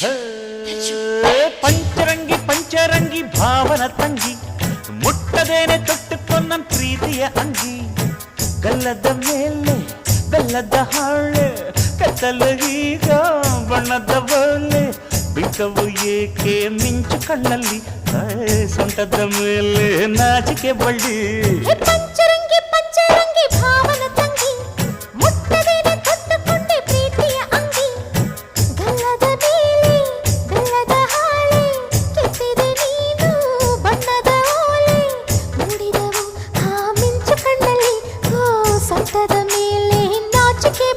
ಹೇ, ಪಂಚರಂಗಿ ಪಂಚರಂಗಿ ಭಾವನ ತಂಗಿ ಮುಟ್ಟದೇನೆ ತೊಟ್ಟುಕೊಂಡ ಪ್ರೀತಿಯ ಅಂಗಿ ಗಲ್ಲದ ಮೇಲೆ ಬೆಲ್ಲದ ಹಾಳೆ ಕತ್ತಲು ಈಗ ಬಣ್ಣದ ಬಲೆ ಬಿಂಕವು ಏಕೆ ಮಿಂಚು ಕಣ್ಣಲ್ಲಿ ಹೇ, ಸೊಂಟದ ಮೇಲೆ ನಾಚಿಕೆ ಬಳ್ಳಿ ಹೇ, ಪಂಚ ನೆಲದ ಮೇಲೆ ನಾಚಿಕೆ